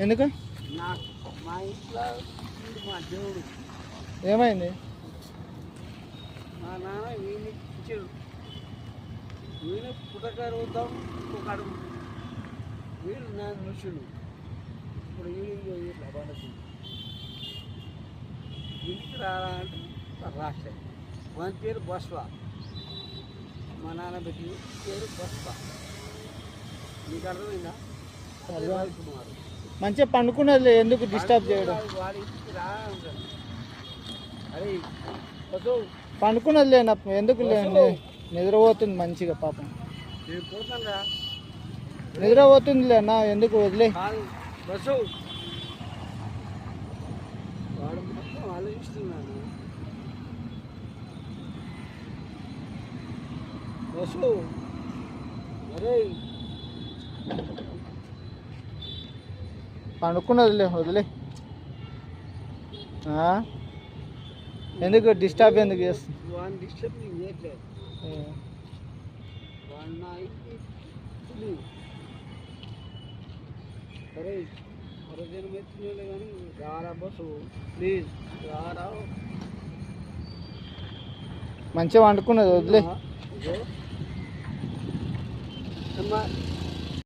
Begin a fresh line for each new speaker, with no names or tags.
ఎందుకు
నాకు మా ఇంట్లో మా దేవుడు
ఏమైంది?
మా నాన్న వీడిని ఇచ్చాడు వీళ్ళు పుట్టకారు వద్దాం ఒకడు వీడు నా మనుషులు ఇప్పుడు వీడు ఇట్లా పడుతుంది ఇంటికి రారా అంటే రాష్ట్ర వాని పేరు బస్వా మా నాన్న పెట్టి పేరు బస్వా
మంచిగా పండుకున్నది ఎందుకు డిస్టర్బ్ చేయడం? పండుకున్నది లేన ఎందుకు లేండి నిద్రపోతుంది మంచిగా పాపం. నిద్రపోతుంది లేనా ఎందుకు వదిలే?
ఆలోచిస్తున్నాను బస్సు. అరే
పండుకున్నదిలే వదిలే. ఆ? ఎందుకు డిస్టర్బ్ ఎందుకు చేస్తుంది
కానీ రారా బస్సు? ప్లీజ్ రారా?
మంచిగా వండుకున్నది వదిలే.